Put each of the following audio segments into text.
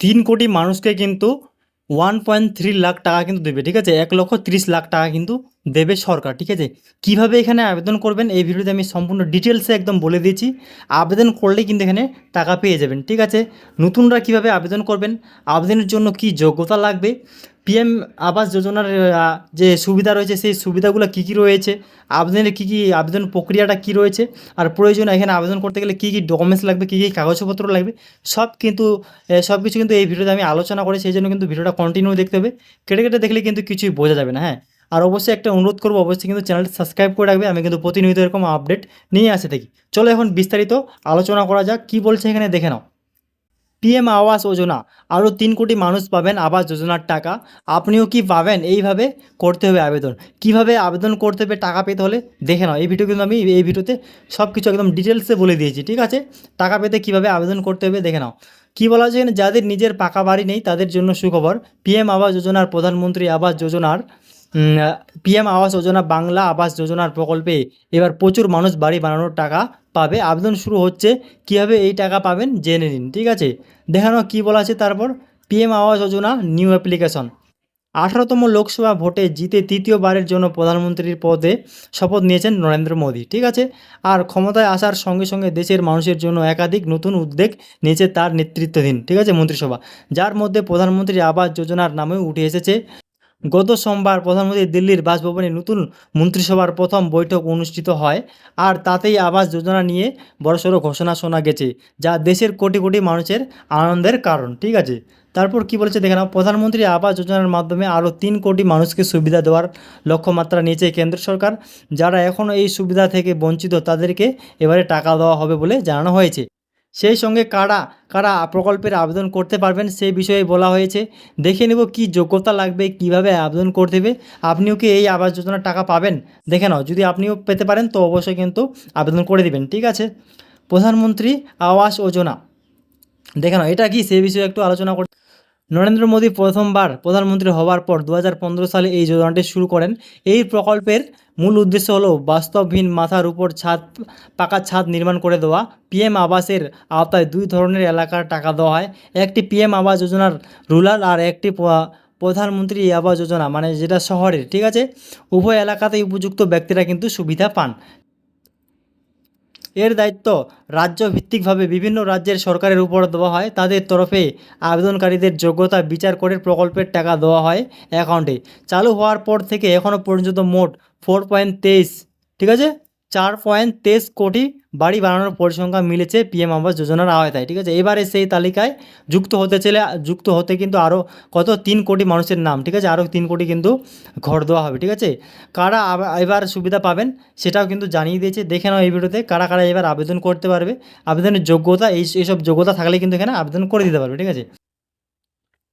তিন কোটি মানুষকে কিন্তু ওয়ান পয়েন্ট থ্রি লাখ টাকা কিন্তু দেবে, ঠিক আছে? এক লক্ষ তিরিশ লাখ টাকা কিন্তু দেবে সরকার, ঠিক আছে? কীভাবে এখানে আবেদন করবেন এই ভিডিওতে আমি সম্পূর্ণ ডিটেলসে একদম বলে দিয়েছি। আবেদন করলেই কিন্তু এখানে টাকা পেয়ে যাবেন, ঠিক আছে? নতুনরা কীভাবে আবেদন করবেন, আবেদনের জন্য কি যোগ্যতা লাগবে পিএম আবাস যোজনার যে সুবিধা রয়েছে, সেই সুবিধাগুলো কী কী রয়েছে, আবেদনের কী কী আবেদন প্রক্রিয়াটা কী রয়েছে, আর প্রয়োজন এখানে আবেদন করতে গেলে কী কী ডকুমেন্টস লাগবে, কী কী কাগজপত্র লাগবে, সব কিন্তু সব কিছু কিন্তু এই ভিডিওতে আমি আলোচনা করি সেই জন্য কিন্তু ভিডিওটা কন্টিনিউ দেখতে হবে। কেটে কেটে দেখলে কিন্তু কিছুই বোঝা যাবে না হ্যাঁ? আর অবশ্যই একটা অনুরোধ করব, অবশ্যই কিন্তু চ্যানেলটি সাবস্ক্রাইব করে রাখবে। আমি কিন্তু প্রতিনিয়ত এরকম আপডেট নিয়ে আসে থাকি। চলো এখন বিস্তারিত আলোচনা করা যাক, কী বলছে এখানে দেখে নাও। পিএম আবাস যোজনা, আরও তিন কোটি মানুষ পাবেন আবাস যোজনার টাকা। আপনিও কি পাবেন? এইভাবে করতে হবে আবেদন। কীভাবে আবেদন করতে হবে, টাকা পেতে হলে দেখে নাও। এই ভিডিও কিন্তু আমি এই ভিডিওতে সব কিছু একদম ডিটেলসে বলে দিয়েছি, ঠিক আছে? টাকা পেতে কীভাবে আবেদন করতে হবে দেখে নাও। কী বলা হচ্ছে যাদের নিজের পাকা বাড়ি নেই, তাদের জন্য সুখবর। পিএম আবাস যোজনার প্রধানমন্ত্রী আবাস যোজনার পিএম আবাস যোজনা, বাংলা আবাস যোজনার প্রকল্পে এবার প্রচুর মানুষ বাড়ি বানানোর টাকা পাবে। আবেদন শুরু হচ্ছে, কীভাবে এই টাকা পাবেন জেনে নিন, ঠিক আছে? দেখানো কী বলা আছে তারপর PM Awas Yojana new application আঠারোতম লোকসভা ভোটে জিতে তৃতীয়বারের জন্য প্রধানমন্ত্রীর পদে শপথ নিয়েছেন নরেন্দ্র মোদী, ঠিক আছে? আর ক্ষমতায় আসার সঙ্গে সঙ্গে দেশের মানুষের জন্য একাধিক নতুন উদ্যোগ নিয়েছে তার নেতৃত্বাধীন, ঠিক আছে, মন্ত্রিসভা। যার মধ্যে প্রধানমন্ত্রী আবাস যোজনার নামেও উঠে এসেছে। গত সোমবার প্রধানমন্ত্রী দিল্লির বাসভবনে নতুন মন্ত্রিসভার প্রথম বৈঠক অনুষ্ঠিত হয় আর তাতেই আবাস যোজনা নিয়ে বড়সড় ঘোষণা শোনা গেছে, যা দেশের কোটি কোটি মানুষের আনন্দের কারণ। ঠিক আছে? তারপর কি বলেছে দেখে নাও, প্রধানমন্ত্রী আবাস যোজনার মাধ্যমে আরও তিন কোটি মানুষকে সুবিধা দেওয়ার লক্ষ্যমাত্রা নিয়েছে কেন্দ্র সরকার। যারা এখনও এই সুবিধা থেকে বঞ্চিত, তাদেরকে এবারে টাকা দেওয়া হবে বলে জানানো হয়েছে। সেই সঙ্গে কারা কারা প্রকল্পের আবেদন করতে পারবেন সেই বিষয়ে বলা হয়েছে। দেখে নেব কি যোগ্যতা লাগবে, কীভাবে আবেদন করতে হবে। আপনিও কি এই আবাস যোজনার টাকা পাবেন? দেখে নাও, যদি আপনিও পেতে পারেন তো অবশ্যই কিন্তু আবেদন করে দেবেন, ঠিক আছে? প্রধানমন্ত্রী আবাস যোজনা, দেখে নাও, এটা কি সেই বিষয়ে একটু আলোচনা কর নরেন্দ্র মোদী প্রথমবার প্রধানমন্ত্রী হওয়ার পর দু হাজার পনেরো সালে এই যোজনাটি শুরু করেন। এই প্রকল্পের মূল উদ্দেশ্য হলো বাস্তবহীন মাথার উপর ছাদ, পাকা ছাদ নির্মাণ করে দেওয়া। পিএম আবাসের আওতায় দুই ধরনের এলাকার টাকা দেওয়া হয়। একটি পিএম আবাস যোজনার রুরাল আর একটি প্রধানমন্ত্রী আবাস যোজনা মানে যেটা শহরের, ঠিক আছে? উভয় এলাকাতেই উপযুক্ত ব্যক্তিরা কিন্তু সুবিধা পান। এর দায়িত্ব রাজ্য ভিত্তিকভাবে বিভিন্ন রাজ্যের সরকারের উপর দেওয়া হয়। তাদের তরফে আবেদনকারীদের যোগ্যতা বিচার করে প্রকল্পের টাকা দেওয়া হয় অ্যাকাউন্টে চালু হওয়ার পর থেকে এখনও পর্যন্ত মোট ফোর পয়েন্ট তেইশ ঠিক আছে? চার পয়েন্ট তেইশ কোটি বাড়ি বানানোর পরিসংখ্যান মিলেছে পিএম আবাস যোজনার আওতায়, ঠিক আছে? এবারে সেই তালিকায় যুক্ত হতে চলে, যুক্ত হতে কিন্তু আরও কত? তিন কোটি মানুষের নাম, ঠিক আছে? আরও তিন কোটি কিন্তু ঘর দেওয়া হবে, ঠিক আছে? কারা এবার সুবিধা পাবেন সেটাও কিন্তু জানিয়ে দিয়েছে। দেখে নাও এই ভিডিওতে কারা কারা এবার আবেদন করতে পারবে। আবেদনের যোগ্যতা, এই, এইসব যোগ্যতা থাকলে কিন্তু এখানে আবেদন করে দিতে পারবে, ঠিক আছে?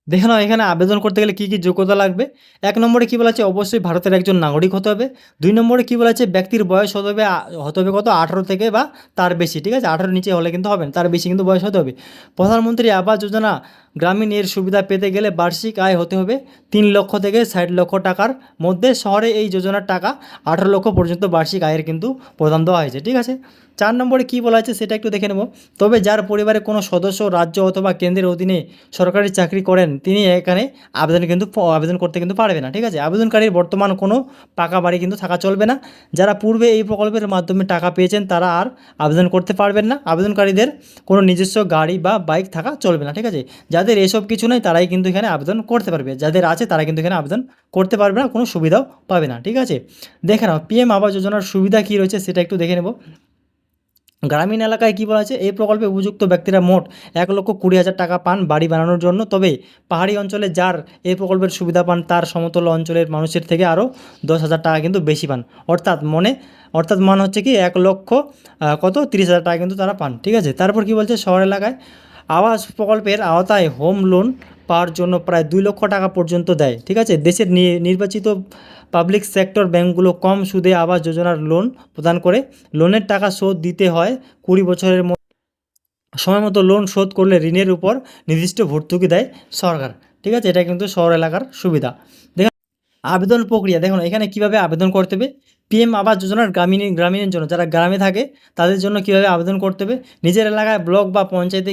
দেখে নাও এখানে আবেদন করতে গেলে কী কী যোগ্যতা লাগবে? এক নম্বরে কী বলা আছে অবশ্যই ভারতের একজন নাগরিক হতে হবে। দুই নম্বরে কী বলা আছে ব্যক্তির বয়স হতে হবে হতে হবে কত? আঠারো থেকে বা তার বেশি, ঠিক আছে? আঠারোর নিচে হলে কিন্তু হবে না, তার বেশি কিন্তু বয়স হতে হবে। প্রধানমন্ত্রী আবাস যোজনা গ্রামীণ এর সুবিধা পেতে গেলে বার্ষিক আয় হতে হবে তিন লক্ষ থেকে ষাট লক্ষ টাকার মধ্যে শহরে এই যোজনার টাকা আঠারো লক্ষ পর্যন্ত বার্ষিক আয়ের কিন্তু প্রদান দেওয়া হয়েছে, ঠিক আছে? চার নম্বরে কী বলা আছে সেটা একটু দেখে নেব। তবে যার পরিবারে কোনো সদস্য, রাজ্য অথবা কেন্দ্রের অধীনে সরকারি চাকরি করেন, তিনি এখানে আবেদন কিন্তু আবেদন করতে কিন্তু পারবে না, ঠিক আছে? আবেদনকারীর বর্তমান কোনো পাকা বাড়ি কিন্তু থাকা চলবে না। যারা পূর্বে এই প্রকল্পের মাধ্যমে টাকা পেয়েছেন, তারা আর আবেদন করতে পারবেন না। আবেদনকারীদের কোনো নিজস্ব গাড়ি বা বাইক থাকা চলবে না, ঠিক আছে? যাদের এসব কিছু নেই তারাই কিন্তু এখানে আবেদন করতে পারবে। যাদের আছে তারা কিন্তু এখানে আবেদন করতে পারবে না, কোনো সুবিধাও পাবে না, ঠিক আছে? দেখে নাও পিএম আবাস যোজনার সুবিধা কী রয়েছে সেটা একটু দেখে নেব। গ্রামীণ এলাকায় কী বলা আছে? এই প্রকল্পে উপযুক্ত ব্যক্তিরা মোট এক লক্ষ কুড়ি হাজার টাকা পান বাড়ি বানানোর জন্য। তবে পাহাড়ি অঞ্চলে যার এই প্রকল্পের সুবিধা পান তার সমতল অঞ্চলের মানুষের থেকে আরও দশ হাজার টাকা কিন্তু বেশি পান। অর্থাৎ মনে, অর্থাৎ মান হচ্ছে কি এক লক্ষ কত? তিরিশ হাজার টাকা কিন্তু তারা পান, ঠিক আছে? তারপর কি বলছে? শহর এলাকায় আবাস প্রকল্পের আওতায় হোম লোন পাওয়ার জন্য প্রায় দুই লক্ষ টাকা পর্যন্ত দেয়, ঠিক আছে? দেশের নির্বাচিত পাবলিক সেক্টর ব্যাংকগুলো কম সুদে আবাস যোজনার লোন প্রদান করে। লোনের টাকা শোধ দিতে হয় কুড়ি বছরের সময় মতো লোন শোধ করলে ঋণের উপর নির্দিষ্ট ভর্তুকি দেয় সরকার, ঠিক আছে? এটা কিন্তু শহর এলাকার সুবিধা। দেখেন আবেদন প্রক্রিয়া। দেখুন, এখানে কীভাবে আবেদন করতে হবে? পিএম আবাস যোজনার গ্রামীণ, গ্রামীণের জন্য। যারা গ্রামে থাকে, তাদের জন্য কীভাবে আবেদন করতে হবে? নিজের এলাকায় ব্লক বা পঞ্চায়েতে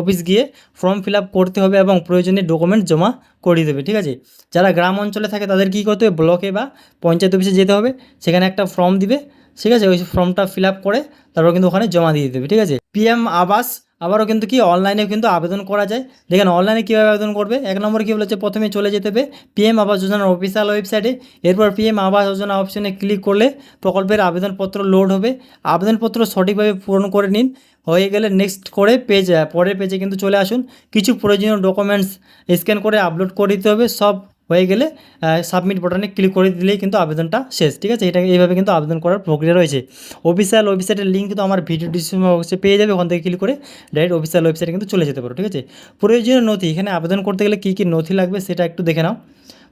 অফিস গিয়ে ফর্ম ফিল করতে হবে এবং প্রয়োজনীয় ডকুমেন্ট জমা করিয়ে দেবে, ঠিক আছে? যারা গ্রাম অঞ্চলে থাকে, তাদের কী করতে হবে? ব্লকে বা পঞ্চায়েত অফিসে যেতে হবে। সেখানে একটা ফর্ম দিবে, ঠিক আছে? ওই ফর্মটা ফিল করে তারপর কিন্তু ওখানে জমা দিয়ে দেবে, ঠিক আছে? পিএম আবাস আবারও কিন্তু কি অনলাইনেও কিন্তু আবেদন করা যায়। দেখেন অনলাইনে কীভাবে আবেদন করবে? এক নম্বর কী বলেছে? প্রথমে চলে যেতে হবে পিএম আবাস যোজনার অফিসিয়াল ওয়েবসাইটে এরপর পিএম আবাস যোজনা অপশনে ক্লিক করলে প্রকল্পের আবেদনপত্র লোড হবে। আবেদনপত্র সঠিকভাবে পূরণ করে নিন। হয়ে গেলে নেক্সট করে পেজ পরের পেজে কিন্তু চলে আসুন। কিছু প্রয়োজনীয় ডকুমেন্টস স্ক্যান করে আপলোড করে দিতে হবে। সব হয়ে গেলে সাবমিট বাটনে ক্লিক করে দিলেই কিন্তু আবেদনটা শেষ, ঠিক আছে? এটা এইভাবে কিন্তু আবেদন করার প্রক্রিয়া রয়েছে। অফিসিয়াল ওয়েবসাইটের লিঙ্ক কিন্তু আমার ভিডিও ডিসক্রিপশন বক্সে পেয়ে যাবে, ওখান থেকে ক্লিক করে ডাইরেক্ট অফিসিয়াল ওয়েবসাইটে কিন্তু চলে যেতে পারো, ঠিক আছে? প্রয়োজনীয় নথি, এখানে আবেদন করতে গেলে কী কী নথি লাগবে সেটা একটু দেখে নাও।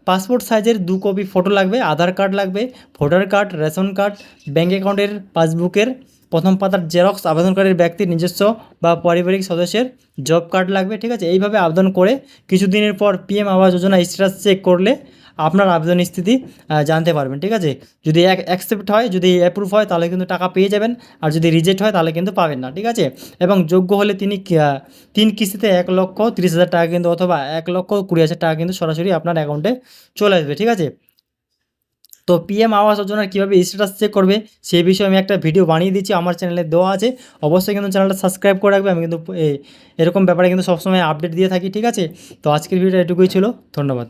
পাসপোর্ট সাইজের দু কপি ফটো লাগবে আধার কার্ড লাগবে voter card ration card bank অ্যাকাউন্টের পাসবুকের প্রথম পাতার জেরক্স আবেদনকারীর ব্যক্তির নিজস্ব বা পারিবারিক সদস্যের জব কার্ড লাগবে, ঠিক আছে? এইভাবে আবেদন করে কিছুদিনের পর PM Awas Yojana status check করলে আপনার আবেদন স্থিতি জানতে পারবেন, ঠিক আছে? যদি অ্যাকসেপ্ট হয়, যদি অ্যাপ্রুভ হয়, তাহলে কিন্তু টাকা পেয়ে যাবেন। আর যদি রিজেক্ট হয়, তাহলে কিন্তু পাবেন না, ঠিক আছে? এবং যোগ্য হলে তিনি তিন কিস্তিতে এক লক্ষ তিরিশ হাজার টাকা কিন্তু অথবা এক লক্ষ কুড়ি হাজার টাকা কিন্তু সরাসরি আপনার অ্যাকাউন্টে চলে আসবে, ঠিক আছে? তো পিএম আবাস যোজনার কীভাবে স্ট্যাটাস চেক করবে, সেই বিষয়ে আমি একটা ভিডিও বানিয়ে দিচ্ছি, আমার চ্যানেলে দেওয়া আছে। অবশ্যই কিন্তু চ্যানেলটা সাবস্ক্রাইব করে রাখবে, আমি কিন্তু এরকম ব্যাপারে কিন্তু সবসময় আপডেট দিয়ে থাকি, ঠিক আছে? তো আজকের ভিডিও এটুকুই ছিল, ধন্যবাদ।